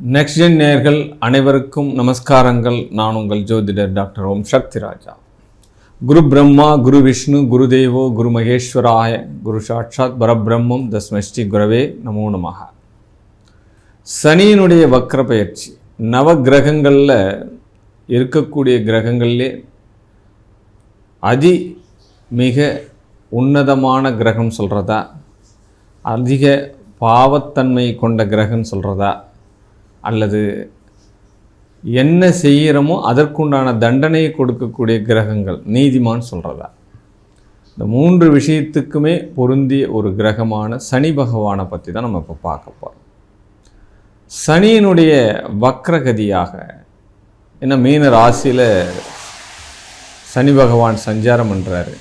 Next gen நேர்கள் அனைவருக்கும் நமஸ்காரங்கள். நான் உங்கள் ஜோதிடர் டாக்டர் ஓம் சக்தி ராஜா குரு பிரம்மா குரு விஷ்ணு குரு தேவோ குரு மகேஸ்வராய குரு சாட்சாத் பரபிரம்மம் தஸ்மஷ்டி குரவே நமோ நமக. சனியினுடைய வக்ர பயிற்சி. நவ கிரகங்களில் இருக்கக்கூடிய கிரகங்கள்லே அதி மிக உன்னதமான கிரகம் சொல்கிறதா அதிக பாவத்தன்மை கொண்ட கிரகம் சொல்கிறதா அல்லது என்ன செய்கிறோமோ அதற்குண்டான தண்டனையை கொடுக்கக்கூடிய கிரகங்கள். நீதிமான் சொல்கிறதா இந்த மூன்று விஷயத்துக்குமே பொருந்திய ஒரு கிரகமான சனி பகவானை பற்றி தான் நம்ம இப்போ பார்க்க போகிறோம் சனியினுடைய வக்ரகதியாக என்ன மீன ராசியில் சனி பகவான் சஞ்சாரம் பண்ணுறாரு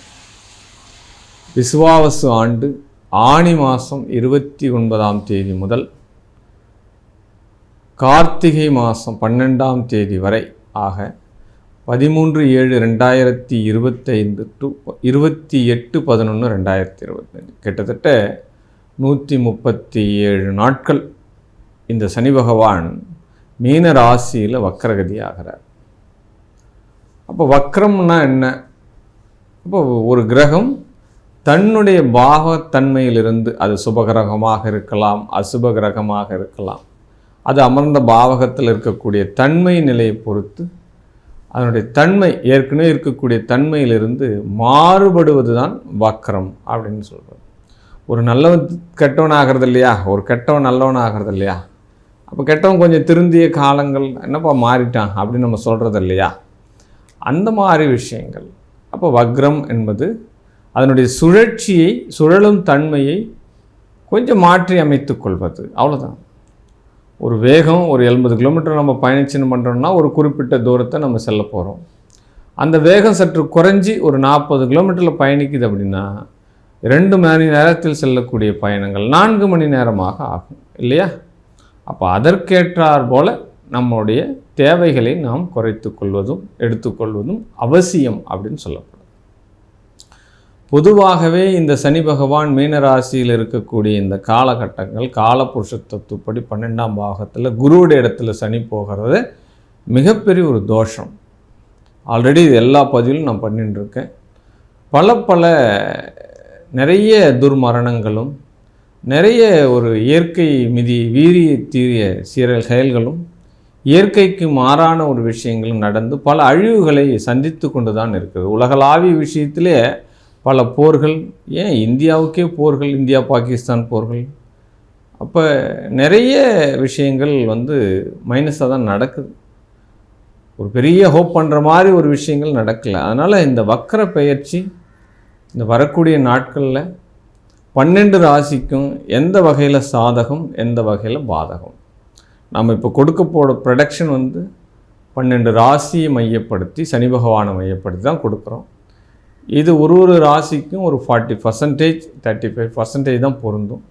விசுவாவசு ஆண்டு ஆணி மாதம் இருபத்தி ஒன்பதாம் தேதி முதல் கார்த்திகை மாதம் பன்னெண்டாம் தேதி வரை ஆக பதிமூன்று ஏழு ரெண்டாயிரத்தி இருபத்தைந்து டு இருபத்தி எட்டு பதினொன்று ரெண்டாயிரத்தி இருபத்தஞ்சு கிட்டத்தட்ட நூற்றி முப்பத்தி ஏழு நாட்கள் இந்த சனி பகவான் மீன ராசியில் வக்கரகதி ஆகிறார் அப்போ வக்ரம்னா என்ன? அப்போ ஒரு கிரகம் தன்னுடைய பாகத்தன்மையிலிருந்து அது சுபகிரகமாக இருக்கலாம் அசுப கிரகமாக இருக்கலாம். அது அமர்ந்த பாவகத்தில் இருக்கக்கூடிய தன்மை நிலையை பொறுத்து அதனுடைய தன்மை ஏற்கனவே இருக்கக்கூடிய தன்மையிலிருந்து மாறுபடுவது தான் வக்ரம் அப்படின்னு சொல்கிறது ஒரு நல்லவன் கெட்டவன் ஆகிறது இல்லையா? ஒரு கெட்டவன் நல்லவன் ஆகிறது இல்லையா? அப்போ கெட்டவன் கொஞ்சம் திருந்திய காலங்கள் என்னப்பா மாறிட்டான் அப்படின்னு நம்ம சொல்கிறது இல்லையா? அந்த மாதிரி விஷயங்கள். அப்போ வக்ரம் என்பது அதனுடைய சுழற்சியை சுழலும் தன்மையை கொஞ்சம் மாற்றி அமைத்து கொள்வது. அவ்வளோதான் ஒரு வேகம் ஒரு எண்பது கிலோமீட்டர் நம்ம பயணிச்சுன்னு பண்ணுறோம்னா ஒரு குறிப்பிட்ட தூரத்தை நம்ம செல்ல போகிறோம் அந்த வேகம் சற்று குறைஞ்சி ஒரு நாற்பது கிலோமீட்டரில் பயணிக்குது அப்படின்னா ரெண்டு மணி நேரத்தில் செல்லக்கூடிய பயணங்கள் நான்கு மணி நேரமாக ஆகும் இல்லையா? அப்போ அதற்கேற்றார் போல் நம்முடைய தேவைகளை நாம் குறைத்து கொள்வதும் எடுத்துக்கொள்வதும் அவசியம் அப்படின்னு சொல்லப்படும். பொதுவாகவே இந்த சனி பகவான் மீனராசியில் இருக்கக்கூடிய இந்த காலகட்டங்கள் காலபுருஷ தத்துவப்படி பன்னெண்டாம் பாகத்தில் குருவுடைய இடத்துல சனி போகிறது மிகப்பெரிய ஒரு தோஷம். ஆல்ரெடி இது எல்லா பதிவிலும் நான் பண்ணிட்டுருக்கேன். பல பல நிறைய துர்மரணங்களும் நிறைய ஒரு இயற்கை மிதி வீரிய தீரிய சீரல் செயல்களும் இயற்கைக்கு மாறான ஒரு விஷயங்களும் நடந்து பல அழிவுகளை சந்தித்து கொண்டு தான் இருக்குது. உலகளாவிய விஷயத்திலே பல போர்கள் ஏன் இந்தியாவுக்கே போர்கள் இந்தியா பாகிஸ்தான் போர்கள்? அப்போ நிறைய விஷயங்கள் வந்து மைனஸாக தான் நடக்குது. ஒரு பெரிய ஹோப் பண்ணுற மாதிரி ஒரு விஷயங்கள் நடக்கலை. அதனால் இந்த வக்கர பெயர்ச்சி இந்த வரக்கூடிய நாட்களில் பன்னெண்டு ராசிக்கும் எந்த வகையில் சாதகம் எந்த வகையில் பாதகம்? நம்ம இப்போ கொடுக்க போகிற ப்ரொடக்ஷன் வந்து பன்னெண்டு ராசியை மையப்படுத்தி சனி பகவானை மையப்படுத்தி தான் கொடுக்குறோம். இது ஒரு ஒரு ராசிக்கும் ஒரு forty percentage thirty five percentage தான் பொருந்தும்.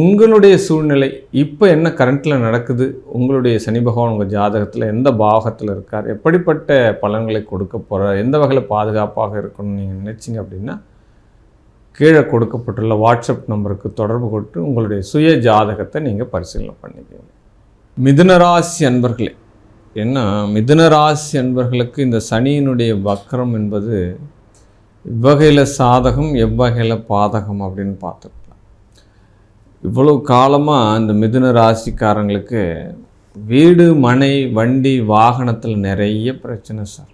உங்களுடைய சூழ்நிலை இப்போ என்ன கரண்ட்டில் நடக்குது? உங்களுடைய சனி பகவான் உங்கள் ஜாதகத்தில் எந்த பாகத்தில் இருக்கார்? எப்படிப்பட்ட பலன்களை கொடுக்க போகிறார் எந்த வகையில் பாதுகாப்பாக இருக்கணும்னு நீங்கள் நினச்சிங்க அப்படின்னா கீழே கொடுக்கப்பட்டுள்ள வாட்ஸ்அப் நம்பருக்கு தொடர்பு கொண்டு உங்களுடைய சுய ஜாதகத்தை நீங்கள் பரிசீலனை பண்ணிக்கோங்க. மிதுனராசி அன்பர்களே என்ன? மிதுனராசி என்பர்களுக்கு இந்த சனியினுடைய வக்கரம் என்பது இவ்வகையில் சாதகம் எவ்வகையில் பாதகம் அப்படின்னு பார்த்துக்கலாம். இவ்வளோ காலமாக இந்த மிதுன ராசிக்காரங்களுக்கு வீடு மனை வண்டி வாகனத்தில் நிறைய பிரச்சனை சார்.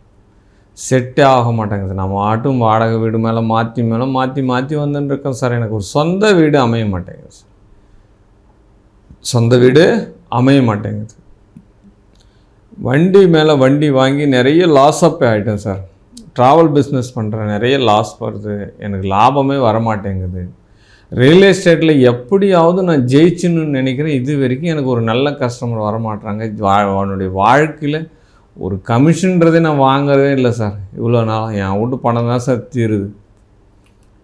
செட்டே ஆக மாட்டேங்குது. நம்ம ஆட்டும் வாடகை வீடு மேலே மாற்றி மேலே மாற்றி மாற்றி வந்துன்னு இருக்கோம் சார். எனக்கு ஒரு சொந்த வீடு அமைய மாட்டேங்குது சார். சொந்த வீடு அமைய மாட்டேங்குது. வண்டி மேலே வண்டி வாங்கி நிறைய லாஸ் அப் ஆகிட்டேன் சார் ட்ராவல் பிஸ்னஸ் பண்ணுறேன் நிறைய லாஸ் வருது. எனக்கு லாபமே வரமாட்டேங்குது. ரியல் எஸ்டேட்டில் எப்படியாவது நான் ஜெயிச்சுன்னு நினைக்கிறேன். இது வரைக்கும் எனக்கு ஒரு நல்ல கஸ்டமர் வரமாட்டாங்க வா அவனுடைய வாழ்க்கையில் ஒரு கமிஷன்றதே நான் வாங்குறதே இல்லை சார் இவ்வளோ நாள் என் வீட்டு பணம் தான் சார் தீருது.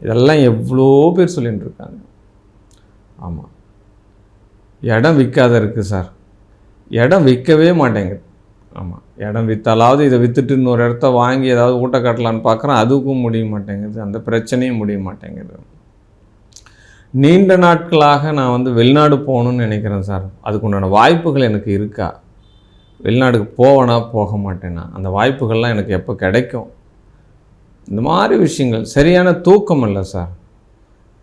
இதெல்லாம் எவ்வளோ பேர் சொல்லிகிட்டு இருக்காங்க. ஆமாம் இடம் விற்காத இருக்குது சார் இடம் விற்கவே மாட்டேங்குது. ஆமாம் இடம் விற்றாலாவது இதை விற்றுட்டு இன்னொரு இடத்த வாங்கி ஏதாவது ஊட்ட கட்டலான்னு பார்க்குறேன் அதுக்கும் முடிய மாட்டேங்குது. அந்த பிரச்சனையும் முடிய மாட்டேங்குது. நீண்ட நாட்களாக நான் வந்து வெளிநாடு போகணும்னு நினைக்கிறேன் சார். அதுக்கு உண்டான வாய்ப்புகள் எனக்கு இருக்கா? வெளிநாடுக்கு போவேனா போக மாட்டேனா? அந்த வாய்ப்புகள்லாம் எனக்கு எப்போ கிடைக்கும்? இந்த மாதிரி விஷயங்கள் சரியான தூக்கம் இல்லை சார்.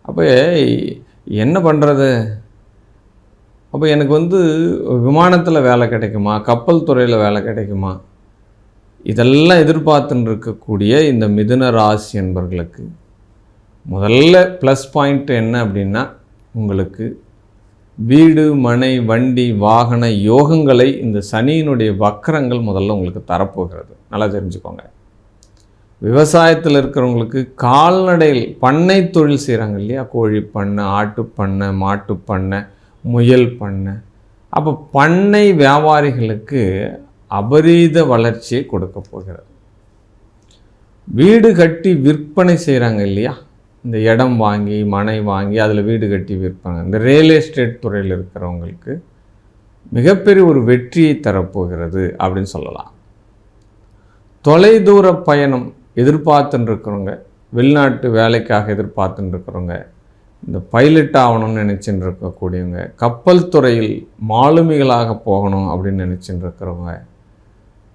அப்போ என்ன பண்ணுறது அப்போ எனக்கு வந்து விமானத்தில் வேலை கிடைக்குமா? கப்பல் துறையில் வேலை கிடைக்குமா? இதெல்லாம் எதிர்பார்த்துன்னு இருக்கக்கூடிய இந்த மிதுன ராசி என்பர்களுக்கு முதல்ல ப்ளஸ் பாயிண்ட் என்ன அப்படின்னா உங்களுக்கு வீடு மனை வண்டி வாகன யோகங்களை இந்த சனியினுடைய வக்கரங்கள் முதல்ல உங்களுக்கு தரப்போகிறது. நல்லா தெரிஞ்சுக்கோங்க. விவசாயத்தில் இருக்கிறவங்களுக்கு கால்நடைகள் பண்ணை தொழில் செய்கிறாங்க இல்லையா? கோழி பண்ணை ஆட்டு பண்ணை மாட்டு பண்ணை முயல் பண்ணை. அப்போ பண்ணை வியாபாரிகளுக்கு அபரீத வளர்ச்சியை கொடுக்க போகிறது. வீடு கட்டி விற்பனை செய்கிறாங்க இல்லையா? இந்த இடம் வாங்கி மனை வாங்கி அதில் வீடு கட்டி விற்பனை இந்த ரியல் எஸ்டேட் துறையில் இருக்கிறவங்களுக்கு மிகப்பெரிய ஒரு வெற்றியை தரப்போகிறது அப்படின்னு சொல்லலாம். தொலைதூர பயணம் எதிர்பார்த்துன்னு இருக்கிறவங்க வெளிநாட்டு வேலைக்காக எதிர்பார்த்துன்னு இருக்கிறவங்க இந்த பைலட் ஆகணும்னு நினச்சின்னு இருக்கக்கூடியவங்க கப்பல் துறையில் மாலுமிகளாக போகணும் அப்படின்னு நினச்சின்னு இருக்கிறவங்க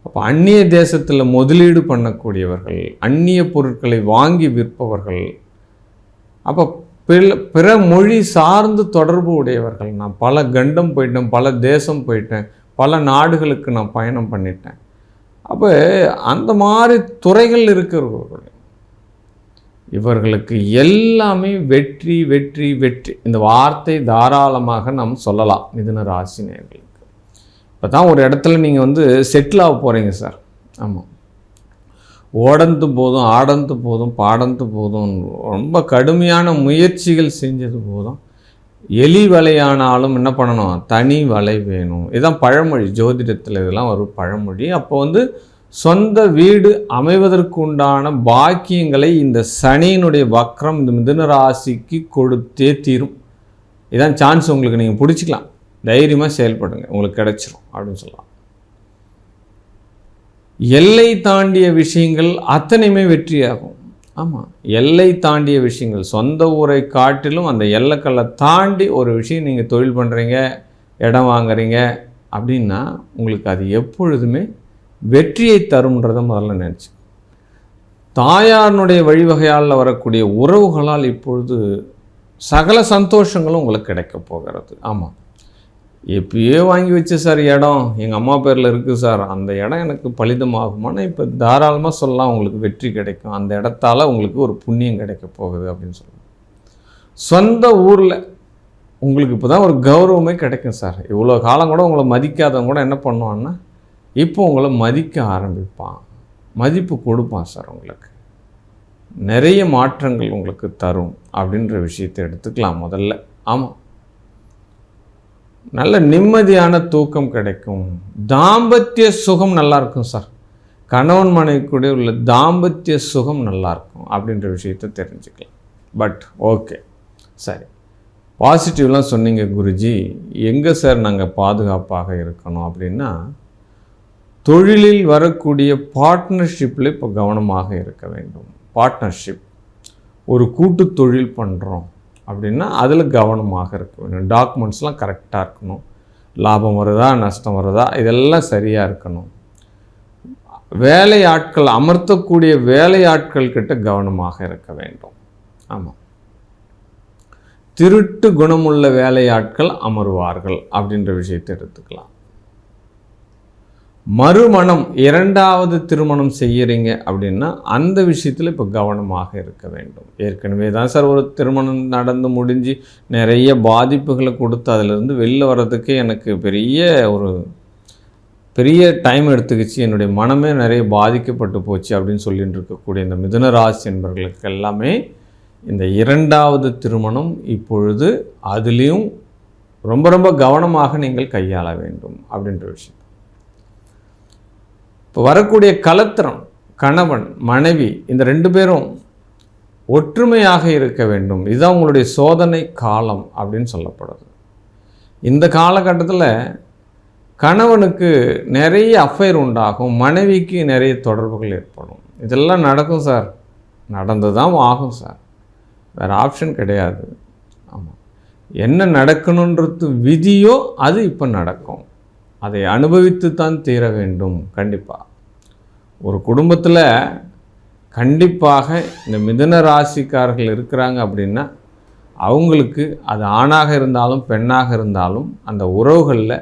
அப்போ அந்நிய தேசத்தில் முதலீடு பண்ணக்கூடியவர்கள் அந்நிய பொருட்களை வாங்கி விற்பவர்கள் அப்போ பிற பிற மொழி சார்ந்து தொடர்பு உடையவர்கள் நான் பல கண்டம் போயிட்டேன் பல தேசம் போயிட்டேன் பல நாடுகளுக்கு நான் பயணம் பண்ணிட்டேன். அப்போ அந்த மாதிரி துறைகள் இருக்கிறவர்கள் இவர்களுக்கு எல்லாமே வெற்றி வெற்றி வெற்றி. இந்த வார்த்தை தாராளமாக நாம் சொல்லலாம் மிதுன ராசி நேர்களுக்கு. இப்போ தான் ஒரு இடத்துல நீங்கள் வந்து செட்டில் ஆக போகிறீங்க சார் ஆமாம் ஓடந்து போதும் ஆடந்து போதும் பாடந்து போதும் ரொம்ப கடுமையான முயற்சிகள் செஞ்சது போதும். எலி வலையானாலும் என்ன பண்ணணும்? தனி வலை வேணும். இதுதான் பழமொழி ஜோதிடத்தில் இதெல்லாம் ஒரு பழமொழி. அப்போ வந்து சொந்த வீடு அமைவதற்குண்டான பாக்கியங்களை இந்த சனியினுடைய வக்ரம் இந்த மிதுன ராசிக்கு கொடுத்தே தீரும். இதான் சான்ஸ் உங்களுக்கு. நீங்கள் பிடிச்சிக்கலாம். தைரியமாக செயல்படுங்க. உங்களுக்கு கிடைச்சிரும் அப்படின்னு சொல்லலாம். எல்லை தாண்டிய விஷயங்கள் அத்தனையுமே வெற்றியாகும். ஆமாம் எல்லை தாண்டிய விஷயங்கள். சொந்த ஊரை காட்டிலும் அந்த எல்லைக்கல்லை தாண்டி ஒரு விஷயம் நீங்கள் தொழில் பண்ணுறீங்க இடம் வாங்குறீங்க அப்படின்னா உங்களுக்கு அது எப்பொழுதுமே வெற்றியை தரும்ன்றதை முதல்ல நினச்சி. தாயாரினுடைய வழிவகையால் வரக்கூடிய உறவுகளால் இப்பொழுது சகல சந்தோஷங்களும் உங்களுக்கு கிடைக்க போகிறது. ஆமாம் எப்பயே வாங்கி வச்ச சார் இடம் எங்கள் அம்மா பேரில் இருக்குது சார் அந்த இடம் எனக்கு பலிதமாகுமானா இப்போ தாராளமாக சொல்லலாம் உங்களுக்கு வெற்றி கிடைக்கும். அந்த இடத்தால் உங்களுக்கு ஒரு புண்ணியம் கிடைக்க போகுது அப்படின்னு சொல்லலாம். சொந்த ஊரில் உங்களுக்கு இப்போ தான் ஒரு கௌரவமே கிடைக்கும் சார். இவ்வளோ காலம் கூட உங்களை மதிக்காதவங்க கூட என்ன பண்ணுவான்னா இப்போ உங்களை மதிக்க ஆரம்பிப்பான். மதிப்பு கொடுப்பான் சார் உங்களுக்கு. நிறைய மாற்றங்கள் உங்களுக்கு தரும் அப்படின்ற விஷயத்தை எடுத்துக்கலாம் முதல்ல. ஆமாம் நல்ல நிம்மதியான தூக்கம் கிடைக்கும். தாம்பத்திய சுகம் நல்லா இருக்கும் சார். கணவன் மனைவி கூட உள்ள தாம்பத்திய சுகம் நல்லாயிருக்கும் அப்படின்ற விஷயத்தை தெரிஞ்சுக்கலாம். But okay. சரி. பாசிட்டிவ்லாம் சொன்னீங்க குருஜி. எங்கே சார் நாங்கள் பாதுகாப்பாக இருக்கணும் அப்படின்னா தொழிலில் வரக்கூடிய பார்ட்னர்ஷிப்பில் இப்போ கவனமாக இருக்க வேண்டும். பார்ட்னர்ஷிப் ஒரு கூட்டு தொழில் பண்ணுறோம் அப்படின்னா அதில் கவனமாக இருக்க வேண்டும். டாக்குமெண்ட்ஸ்லாம் கரெக்டாக இருக்கணும். லாபம் வருதா நஷ்டம் வருதா இதெல்லாம் சரியாக இருக்கணும். வேலையாட்கள் அமர்த்தக்கூடிய வேலையாட்கள் கிட்ட கவனமாக இருக்க வேண்டும். ஆமாம் திருட்டு குணமுள்ள வேலையாட்கள் அமருவார்கள் அப்படின்ற விஷயத்தை எடுத்துக்கலாம். மறுமணம் இரண்டாவது திருமணம் செய்கிறீங்க அப்படின்னா அந்த விஷயத்தில் இப்போ கவனமாக இருக்க வேண்டும். ஏற்கனவே தான் சார் ஒரு திருமணம் நடந்து முடிஞ்சு நிறைய பாதிப்புகளை கொடுத்து அதிலிருந்து வெளில வர்றதுக்கு எனக்கு பெரிய ஒரு பெரிய டைம் எடுத்துக்கிச்சு. என்னுடைய மனமே நிறைய பாதிக்கப்பட்டு போச்சு அப்படின்னு சொல்லிட்டு இருக்கக்கூடிய இந்த மிதுன ராசி என்பவர்களுக்கு எல்லாமே இந்த இரண்டாவது திருமணம் இப்பொழுது அதுலேயும் ரொம்ப ரொம்ப கவனமாக நீங்கள் கையாள வேண்டும் அப்படின்ற விஷயம். இப்போ வரக்கூடிய கலத்திரம் கணவன் மனைவி இந்த ரெண்டு பேரும் ஒற்றுமையாக இருக்க வேண்டும். இதுதான் உங்களுடைய சோதனை காலம் அப்படின்னு சொல்லப்படுது. இந்த காலகட்டத்தில் கணவனுக்கு நிறைய அஃபைர் உண்டாகும் மனைவிக்கு நிறைய தொடர்புகள் ஏற்படும். இதெல்லாம் நடக்கும் சார். நடந்து தான் ஆகும் சார். வேறு ஆப்ஷன் கிடையாது. ஆமாம் என்ன நடக்கணுன்றது விதியோ அது இப்போ நடக்கும். அதை அனுபவித்து தான் தீர வேண்டும். கண்டிப்பாக ஒரு குடும்பத்தில் கண்டிப்பாக இந்த மிதன ராசிக்காரர்கள் இருக்கிறாங்க அப்படின்னா அவங்களுக்கு அது ஆணாக இருந்தாலும் பெண்ணாக இருந்தாலும் அந்த உறவுகளில்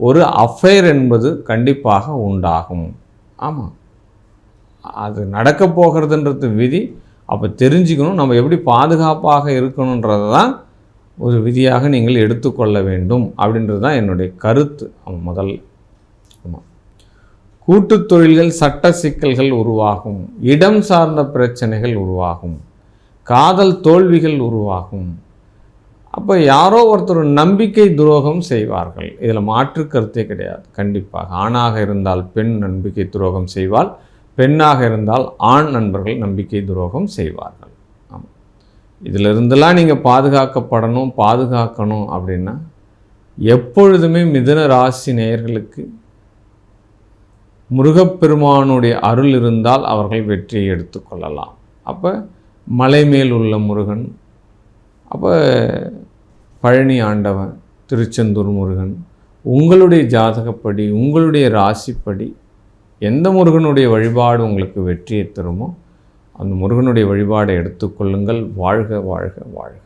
ஒரு அஃபேர் என்பது கண்டிப்பாக உண்டாகும். ஆமாம் அது நடக்க போகிறதுன்றது விதி. அப்போ தெரிஞ்சுக்கணும். நம்ம எப்படி பாதுகாப்பாக இருக்கணுன்றது தான் ஒரு விதியாக நீங்கள் எடுத்துக்கொள்ள வேண்டும் அப்படின்றது தான் என்னுடைய கருத்து. முதல். ஆமாம் கூட்டுத் தொழில்கள் சட்ட சிக்கல்கள் உருவாகும். இடம் சார்ந்த பிரச்சனைகள் உருவாகும். காதல் தோல்விகள் உருவாகும். அப்போ யாரோ ஒருத்தர் நம்பிக்கை துரோகம் செய்வார்கள். இதில் மாற்று கருத்தே கிடையாது. கண்டிப்பாக. ஆணாக இருந்தால் பெண் நம்பிக்கை துரோகம் செய்வாள். பெண்ணாக இருந்தால் ஆண் நண்பர்கள் நம்பிக்கை துரோகம் செய்வார்கள். இதிலிருந்தெல்லாம் நீங்கள் பாதுகாக்கப்படணும் பாதுகாக்கணும் அப்படின்னா எப்பொழுதுமே மிதுன ராசி நேயர்களுக்கு முருகப்பெருமானுடைய அருள் இருந்தால் அவர்கள் வெற்றியை எடுத்துக்கொள்ளலாம் அப்போ மலை மேல் உள்ள முருகன் அப்போ பழனி ஆண்டவன் திருச்செந்தூர் முருகன் உங்களுடைய ஜாதகப்படி உங்களுடைய ராசிப்படி எந்த முருகனுடைய வழிபாடு உங்களுக்கு வெற்றியை தருமோ அந்த முருகனுடைய வழிபாடை எடுத்துக்கொள்ளுங்கள் வாழ்க வாழ்க வாழ்க.